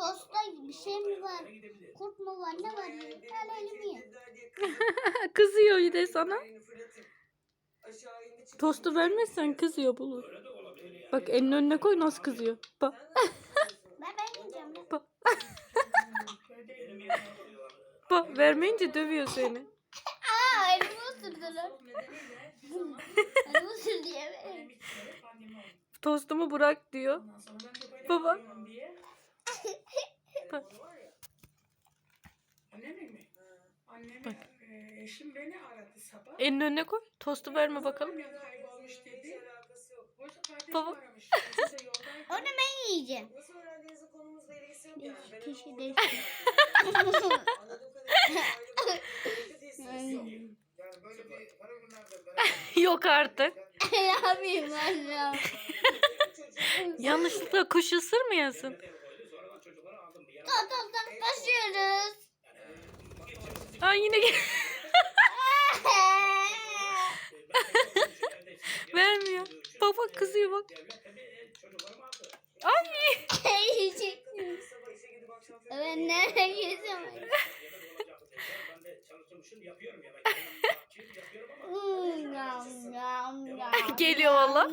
Tosta bir şey mi var? Kurt mu var? Ne var? Al elimi ye. kızıyor bir de sana. Tostu vermezsen kızıyor bulur. Bak elini önüne koy nasıl kızıyor. Bak. Ben ben yiyeceğim. Bak. Bak vermeyince dövüyor seni. Aa elimi ısırdılar. Elimi ısırdı ya. Tostumu bırak diyor. Baba. Bak. Annem mi? Annem e, eşim beni aradı sabah. Elini önüne koy. Tostu verme bakalım. Annem kaybolmuş dedi. Baba. Onu ben yiyeceğim. Nasıl öğrendiğinizin konumuzla ilgisi yok Bir kişi onu de. anladığım kadarıyla aile kötü hissediyorsun. Yani böyle bir para günlerde Yok artık. ne yapayım ben ya? Yanlışlıkla kuş ısırmayasın. Tamam başlıyoruz. Aa yine gel- vermiyor. Baba kızıyor bak. Ay. Ben nereye yam. Geliyor valla.